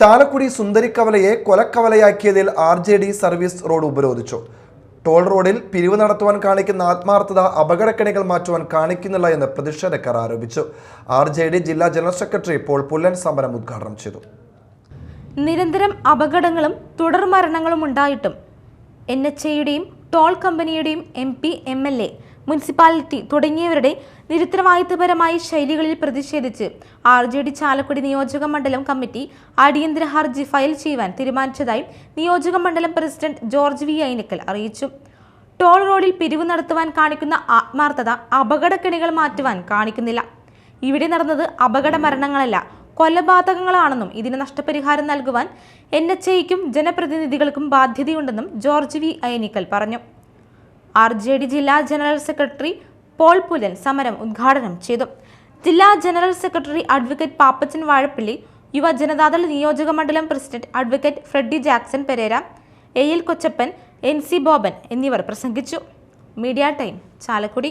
ചാലക്കുടി സുന്ദരിക്കവലയെ കൊലക്കവലയാക്കിയതിൽ R J D service road ഉപരോധിച്ചു. ടോൾ റോഡിൽ പിരിവ് നടത്തുവാൻ കാണിക്കുന്ന ആത്മാർത്ഥത അപകടക്കെണികൾ മാറ്റുവാൻ കാണിക്കുന്നില്ല എന്ന് പ്രതിഷേധക്കാർ ആരോപിച്ചു. ആർ ജെ ഡി ജില്ലാ ജനറൽ സെക്രട്ടറി പോൾ പുല്ലൻ സമരം ഉദ്ഘാടനം ചെയ്തു. നിരന്തരം അപകടങ്ങളും തുടർ മരണങ്ങളും ഉണ്ടായിട്ടും എൻ എച്ച് എയുടെയും toll കമ്പനിയുടെയും M P M L A municipality തുടങ്ങിയവരുടെ നിരുത്തരവാദിത്തപരമായ ശൈലികളിൽ പ്രതിഷേധിച്ച് ആർ ജെ ഡി ചാലക്കുടി നിയോജക മണ്ഡലം കമ്മിറ്റി അടിയന്തര ഹർജി ഫയൽ ചെയ്യുവാൻ തീരുമാനിച്ചതായി നിയോജക മണ്ഡലം പ്രസിഡന്റ് ജോർജ് വി ഐനക്കൽ അറിയിച്ചു. ടോൾ റോഡിൽ പിരിവ് നടത്തുവാൻ കാണിക്കുന്ന ആത്മാർത്ഥത അപകടക്കെണികൾ മാറ്റുവാൻ കാണിക്കുന്നില്ല. ഇവിടെ നടന്നത് അപകട മരണങ്ങളല്ല കൊലപാതകങ്ങളാണെന്നും ഇതിന് നഷ്ടപരിഹാരം നൽകുവാൻ എൻ എച്ച് ഐക്കും ജനപ്രതിനിധികൾക്കും ബാധ്യതയുണ്ടെന്നും ജോർജ് വി ഐനിക്കൽ പറഞ്ഞു. ആർ ജെ ഡി ജില്ലാ ജനറൽ സെക്രട്ടറി പോൾ പുലൻ സമരം ഉദ്ഘാടനം ചെയ്തു. ജില്ലാ general secretary advocate Pappachan Vazhappally Yuva Janata Dal നിയോജക മണ്ഡലം president advocate Freddy Jackson Pereira A L Kochappan N C Boban എന്നിവർ പ്രസംഗിച്ചു. Media time Chalakudy.